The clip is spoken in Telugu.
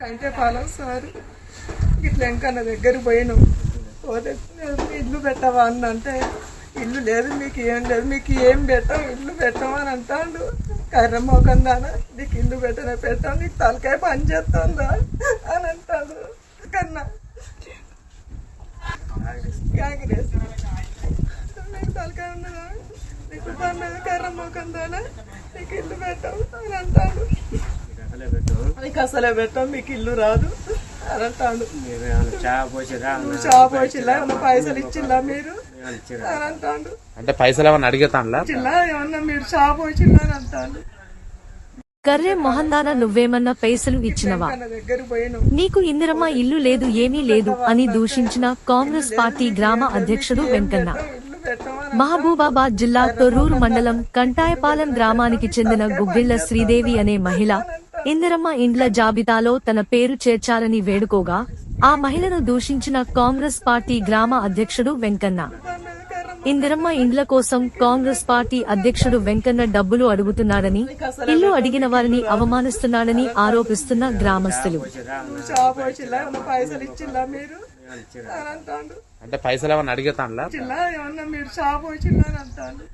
అంటే పాలం సార్ ఇట్లా వెంకన్న దగ్గరికి పోయినాం. పోతే ఇల్లు పెట్టవా? అని అంటే ఇల్లు లేదు మీకు ఏం లేదు మీకు ఏం పెట్టాం ఇల్లు పెట్టమని అంటాడు. కర్ర మోకం నీకు ఇల్లు పెట్టనే పెట్టాం నీకు తలకాయ పని చేస్తుందా? అని అంటాడు. కన్నా. కాంగ్రెస్. నీకు తలకాయ ఉన్నదా? నీకు పని కర్ర నీకు ఇల్లు పెట్టాం అని అంటాడు. నీకు అసలే పెట్టాం మీకు ఇల్లు రాదు అని అంటాడు నువ్వు షాప్ వచ్చిల్లా ఏమన్నా పైసలు ఇచ్చిల్లా మీరు? అని అంటాడు. అంటే పైసలు ఏమన్నా అడిగేతాన్లా ఇచ్చిల్లా ఏమన్నా మీరు షాప్ వచ్చిల్లా అని అంటాడు. కర్రే మొహందాన నువ్వేమన్నా పైసలు ఇచ్చినవా? తన దగ్గర పోయినాం నీకు ఇందిరమ్మ ఇల్లు లేదు ఏమీ లేదు అని దూషించిన కాంగ్రెస్ పార్టీ గ్రామ అధ్యక్షుడు వెంకన్న. మహబూబాబాద్ జిల్లా తొర్రూరు మండలం కంటాయపాలెం గ్రామానికి చెందిన గుగ్గిళ్ళ శ్రీదేవి అనే మహిళ ఇందిరమ్మ ఇండ్ల జాబితాలో తన పేరు చేర్చాలని వేడుకోగా ఆ మహిళను దూషించిన కాంగ్రెస్ పార్టీ గ్రామ అధ్యక్షుడు వెంకన్న. ఇందిరమ్మ ఇండ్ల కోసం కాంగ్రెస్ పార్టీ అధ్యక్షుడు వెంకన్న డబ్బులు అడుగుతున్నాడని ఇల్లు అడిగిన వారిని అవమానిస్తున్నాడని ఆరోపిస్తున్న గ్రామస్తులు. అంటే పైసలు ఏమన్నా మీరు షాప్ అంటాడు